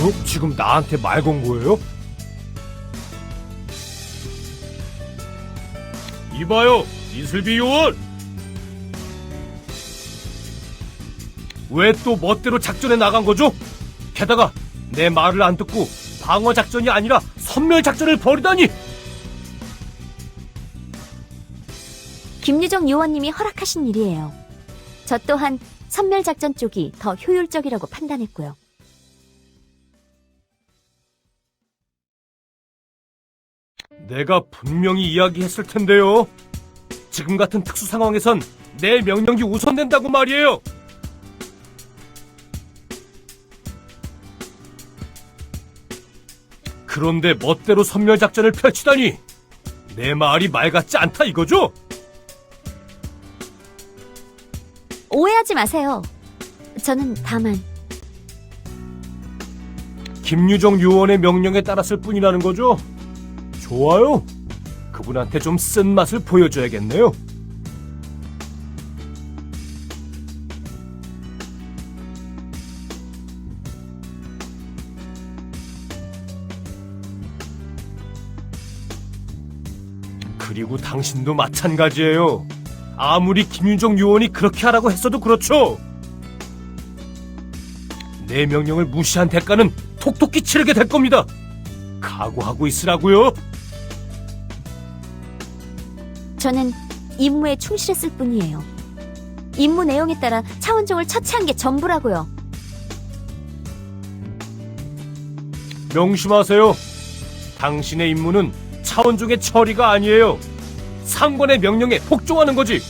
어? 지금 나한테 말 건 거예요? 이봐요, 이슬비 요원! 왜 또 멋대로 작전에 나간 거죠? 게다가 내 말을 안 듣고 방어 작전이 아니라 선멸 작전을 벌이다니! 김유정 요원님이 허락하신 일이에요. 저 또한 선멸 작전 쪽이 더 효율적이라고 판단했고요. 내가 분명히 이야기했을 텐데요. 지금 같은 특수 상황에선 내 명령이 우선된다고 말이에요. 그런데 멋대로 선멸 작전을 펼치다니 내 말이 말 같지 않다 이거죠? 오해하지 마세요. 저는 다만 김유정 요원의 명령에 따랐을 뿐이라는 거죠? 좋아요. 그분한테 좀 쓴맛을 보여줘야겠네요. 그리고 당신도 마찬가지예요. 아무리 김윤정 요원이 그렇게 하라고 했어도 그렇죠. 내 명령을 무시한 대가는 톡톡히 치르게 될 겁니다. 각오하고 있으라고요. 저는 임무에 충실했을 뿐이에요. 임무 내용에 따라 차원종을 처치한 게 전부라고요. 명심하세요. 당신의 임무는 차원종의 처리가 아니에요. 상관의 명령에 복종하는 거지.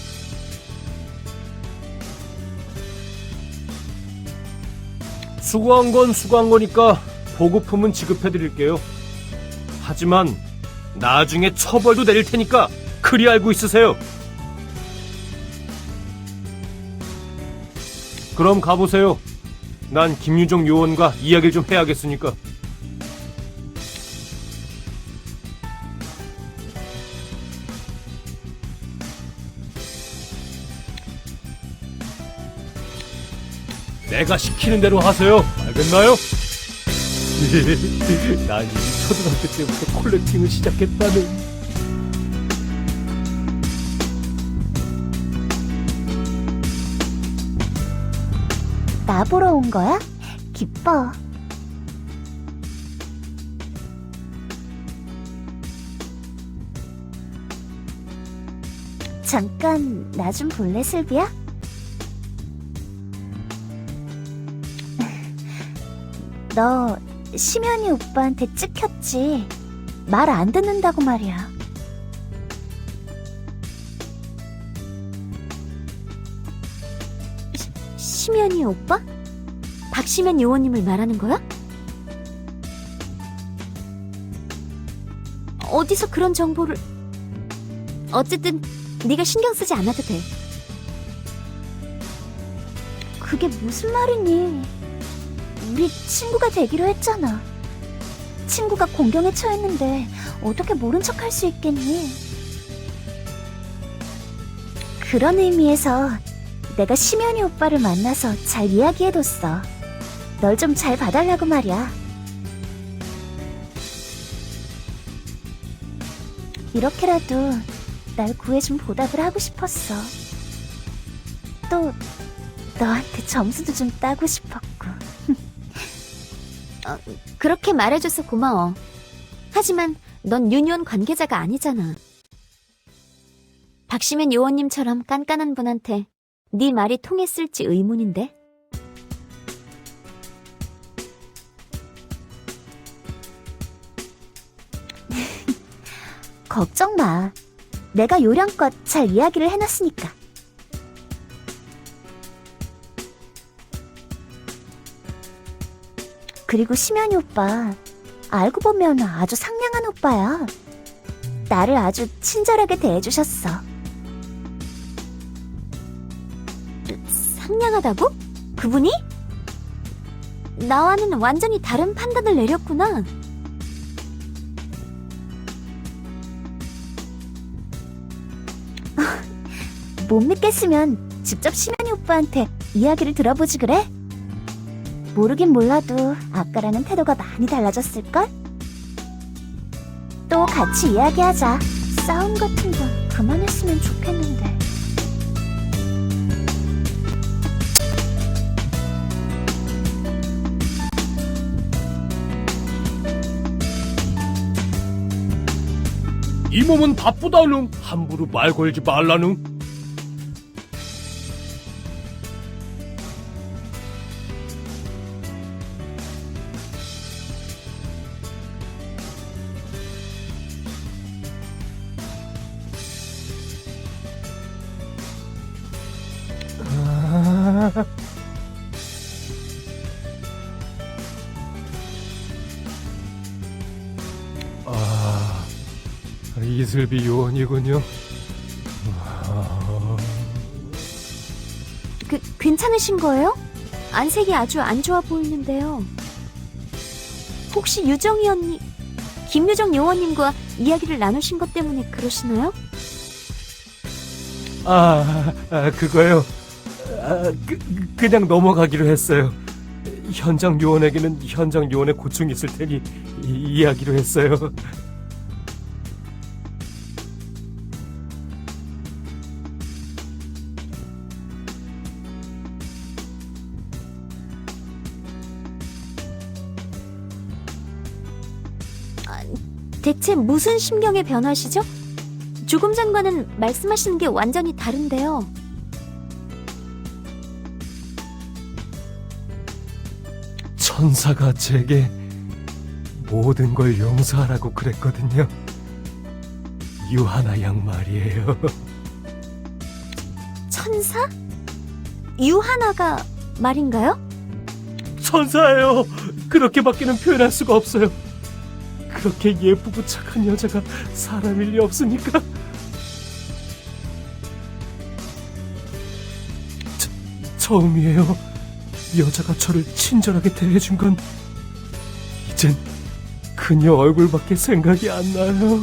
수고한 건 수고한 거니까 보급품은 지급해 드릴게요. 하지만 나중에 처벌도 내릴 테니까 그리 알고 있으세요. 그럼 가보세요. 난 김유정 요원과 이야기를 좀 해야겠으니까. 내가 시키는 대로 하세요. 알겠나요? 난 이미 초등학교 때부터 콜렉팅을 시작했다는. 나 보러 온 거야? 기뻐. 잠깐 나 좀 볼래 슬비야? 너 심연이 오빠한테 찍혔지? 말 안 듣는다고 말이야. 심연이 오빠? 박심연 요원님을 말하는 거야? 어디서 그런 정보를... 어쨌든 네가 신경 쓰지 않아도 돼. 그게 무슨 말이니? 우리 친구가 되기로 했잖아. 친구가 공경에 처했는데 어떻게 모른 척 할 수 있겠니? 그런 의미에서 내가 심연이 오빠를 만나서 잘 이야기해뒀어. 널 좀 잘 봐달라고 말이야. 이렇게라도 날 구해준 보답을 하고 싶었어. 또 너한테 점수도 좀 따고 싶었고. 어, 그렇게 말해줘서 고마워. 하지만 넌 유니온 관계자가 아니잖아. 박시면 요원님처럼 깐깐한 분한테 네 말이 통했을지 의문인데? 걱정 마. 내가 요령껏 잘 이야기를 해놨으니까. 그리고 심연이 오빠, 알고 보면 아주 상냥한 오빠야. 나를 아주 친절하게 대해주셨어. 상냥하다고? 그분이? 나와는 완전히 다른 판단을 내렸구나. 못 믿겠으면 직접 심연이 오빠한테 이야기를 들어보지 그래? 모르긴 몰라도 아까랑은 태도가 많이 달라졌을걸? 또 같이 이야기하자. 싸움 같은 건 그만했으면 좋겠는데. 이 몸은 바쁘다는 함부로 말 걸지 말라는. 이슬비 요원이군요. 그, 괜찮으신 거예요? 안색이 아주 안 좋아 보이는데요. 혹시 유정이 언니, 김유정 요원님과 이야기를 나누신 것 때문에 그러시나요? 아, 아 그거요. 아, 그, 그냥 넘어가기로 했어요. 현장 요원에게는 현장 요원의 고충이 있을 테니 이, 이야기로 했어요. 대체 무슨 심경의 변화시죠? 조금 전과는 말씀하시는 게 완전히 다른데요. 천사가 제게 모든 걸 용서하라고 그랬거든요. 유하나 양 말이에요. 천사? 유하나가 말인가요? 천사예요. 그렇게밖에는 표현할 수가 없어요. 그렇게 예쁘고 착한 여자가 사람일 리 없으니까. 저, 처음이에요. 여자가 저를 친절하게 대해준 건 이젠 그녀 얼굴밖에 생각이 안 나요.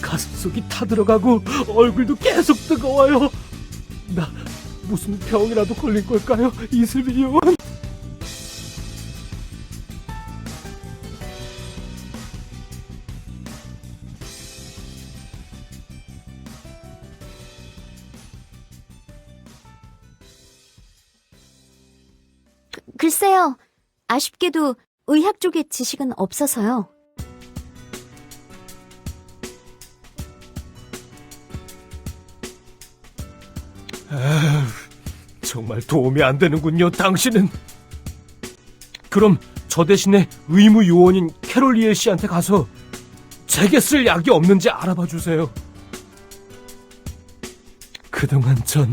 가슴속이 타들어가고 얼굴도 계속 뜨거워요. 나 무슨 병이라도 걸린 걸까요? 이슬비 요원. 아쉽게도 의학 쪽의 지식은 없어서요. 정말 도움이 안 되는군요, 당신은. 그럼 저 대신에 의무 요원인 캐롤리엘 씨한테 가서 제게 쓸 약이 없는지 알아봐 주세요. 그동안 전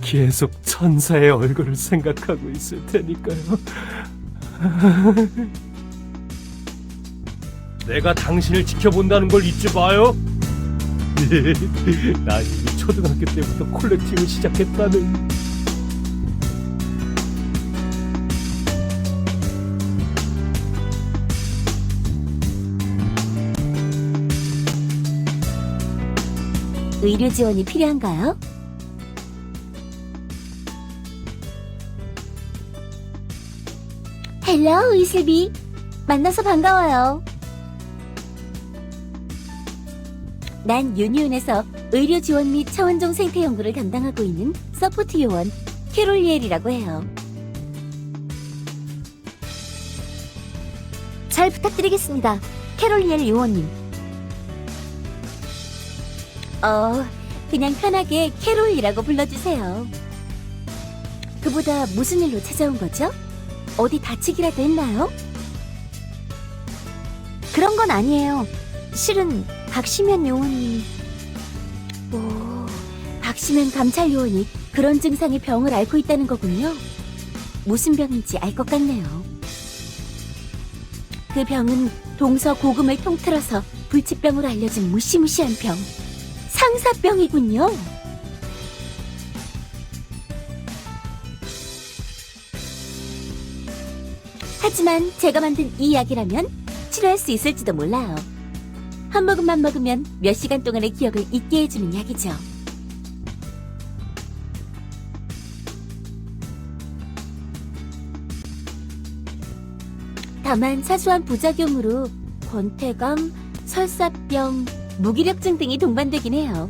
계속 천사의 얼굴을 생각하고 있을 테니까요. 내가 당신을 지켜본다는 걸 잊지 마요. 난 이미 초등학교 때부터 콜렉팅을 시작했다는. 의료 지원이 필요한가요? 헬로, 이슬비. 만나서 반가워요. 난 유니온에서 의료 지원 및 차원종 생태 연구를 담당하고 있는 서포트 요원 캐롤리엘이라고 해요. 잘 부탁드리겠습니다. 캐롤리엘 요원님. 어, 그냥 편하게 캐롤이라고 불러주세요. 그보다 무슨 일로 찾아온 거죠? 어디 다치기라도 했나요? 그런 건 아니에요. 실은 박시면 요원님. 오, 박시면 감찰 요원이 그런 증상의 병을 앓고 있다는 거군요. 무슨 병인지 알 것 같네요. 그 병은 동서 고금을 통틀어서 불치병으로 알려진 무시무시한 병. 상사병이군요. 하지만 제가 만든 이 약이라면 치료할 수 있을지도 몰라요. 한 모금만 먹으면 몇 시간 동안의 기억을 잊게 해주는 약이죠. 다만 사소한 부작용으로 권태감, 설사병, 무기력증 등이 동반되긴 해요.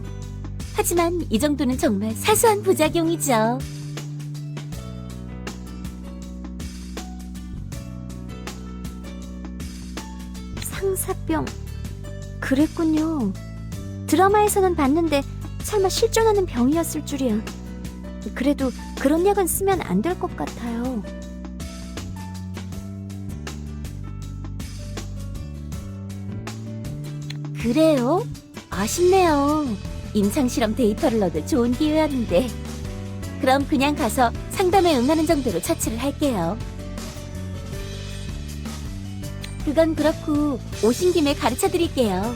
하지만 이 정도는 정말 사소한 부작용이죠. 상사병. 그랬군요. 드라마에서는 봤는데 설마 실존하는 병이었을 줄이야. 그래도 그런 약은 쓰면 안 될 것 같아요. 그래요? 아쉽네요. 임상실험 데이터를 얻을 좋은 기회였는데. 그럼 그냥 가서 상담에 응하는 정도로 처치를 할게요. 그건 그렇고 오신 김에 가르쳐 드릴게요.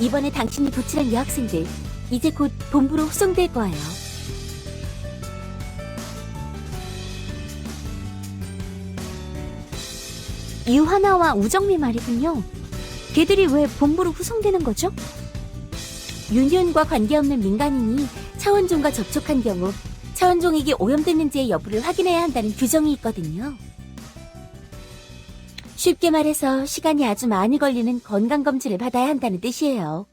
이번에 당신이 도출한 여학생들 이제 곧 본부로 후송될 거예요. 유하나와 우정미 말이군요. 걔들이 왜 본부로 후송되는 거죠? 유니온과 관계없는 민간인이 차원종과 접촉한 경우 차원종에게 오염됐는지의 여부를 확인해야 한다는 규정이 있거든요. 쉽게 말해서 시간이 아주 많이 걸리는 건강검진을 받아야 한다는 뜻이에요.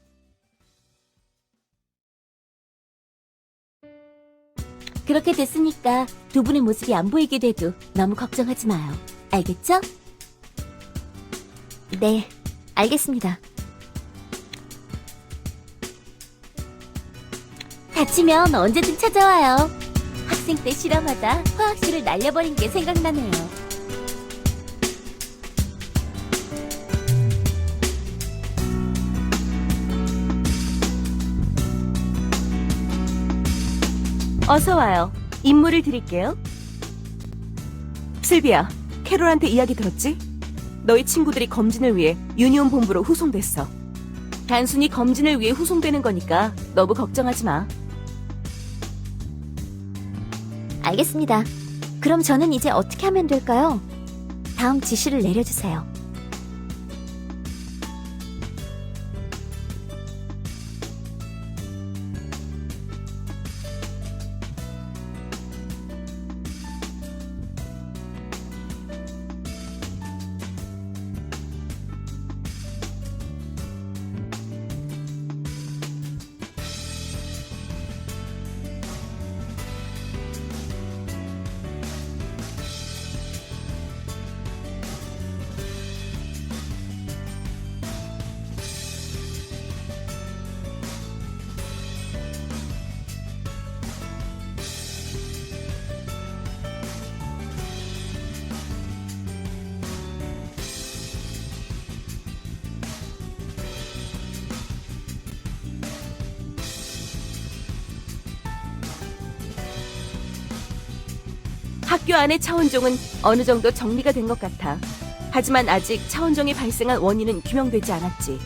그렇게 됐으니까 두 분의 모습이 안 보이게 돼도 너무 걱정하지 마요. 알겠죠? 네, 알겠습니다. 다치면 언제든 찾아와요. 학생 때 실험하다 화학실을 날려버린 게 생각나네요. 어서 와요. 임무를 드릴게요. 슬비야, 캐롤한테 이야기 들었지? 너희 친구들이 검진을 위해 유니온 본부로 후송됐어. 단순히 검진을 위해 후송되는 거니까 너무 걱정하지 마. 알겠습니다. 그럼 저는 이제 어떻게 하면 될까요? 다음 지시를 내려주세요. 학교 안의 차원종은 어느 정도 정리가 된 것 같아. 하지만 아직 차원종이 발생한 원인은 규명되지 않았지.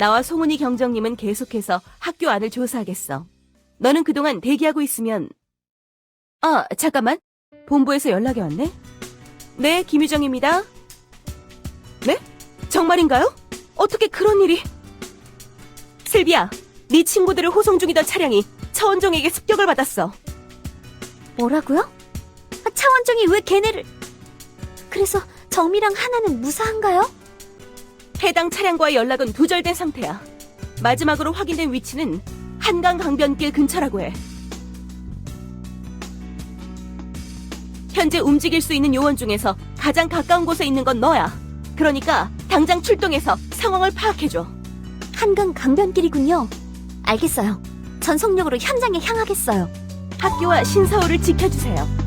나와 송은이 경정님은 계속해서 학교 안을 조사하겠어. 너는 그동안 대기하고 있으면 아, 잠깐만. 본부에서 연락이 왔네. 네, 김유정입니다. 네? 정말인가요? 어떻게 그런 일이? 슬비야, 네 친구들을 호송 중이던 차량이 차원종에게 습격을 받았어. 뭐라고요? 아, 차원종이 왜 걔네를... 그래서 정미랑 하나는 무사한가요? 해당 차량과의 연락은 두절된 상태야. 마지막으로 확인된 위치는 한강 강변길 근처라고 해. 현재 움직일 수 있는 요원 중에서 가장 가까운 곳에 있는 건 너야. 그러니까 당장 출동해서 상황을 파악해줘. 한강 강변길이군요. 알겠어요. 전속력으로 현장에 향하겠어요. 학교와 신사호를 지켜주세요.